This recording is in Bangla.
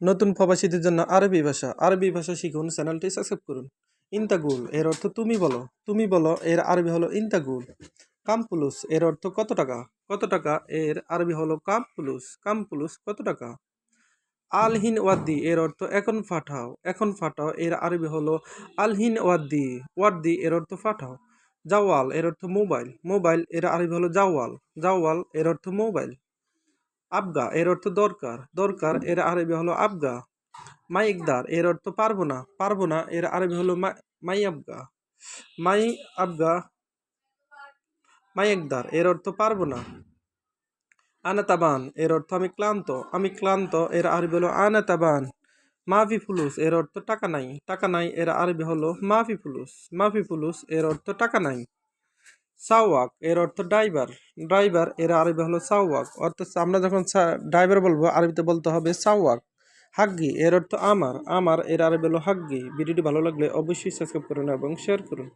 নতুন প্রবাসীদের জন্য আরবি ভাষা। আরবি ভাষা শিখুন চ্যানেলটি সাবস্ক্রাইব করুন। ইন্তাগুল, এর অর্থ তুমি বলো। তুমি বলো, এর আরবি হলো ইন্তাগুল। কামপুলুস, এর অর্থ কত টাকা? কত টাকা? এর আরবি হলো কামপুলুস। কামপুলুস কত টাকা? আলহিন ওয়াদ্দি এর অর্থ এখন পাঠাও এখন ফাটাও, এর আরবি হলো আলহিন ওয়াদ্দি ওয়াদ্দি এর অর্থ পাঠাও জাওয়াল, এর অর্থ মোবাইল। মোবাইল, এর আরবি হলো জাওয়াল। জাওয়াল, এর অর্থ মোবাইল। আবগা, এর অর্থ দরকার। দরকার, এর আরবি হলো আবগা। মাই মাইকদার, এর অর্থ পারব না। পারব না, এর আরবি হলো মাই আবগা মাই আবগা মাই মাইকদার, এর অর্থ পারব না। আনাতাবান, এর অর্থ আমি ক্লান্ত। আমি ক্লান্ত, এর আরবি হলো আনাতাবান। মাফি ফুলুস, এর অর্থ টাকা নাই। টাকা নাই, এর আরবি হলো মাফি ফুলুস। মাফি ফুলুস, এর অর্থ টাকা নাই। সাওয়াক, এর অর্থ ড্রাইভার। ড্রাইভার, এর আরবি হলো সাওয়াক। অর্থাৎ আমরা যখন ড্রাইভার বলব, আরবিতে বলতে হবে সাওয়াক। হাগ্গি, এর অর্থ আমার। আমার, এর আরবি হলো হাগ্গি। ভিডিওটি ভালো লাগলে অবশ্যই সাবস্ক্রাইব করুন এবং শেয়ার করুন।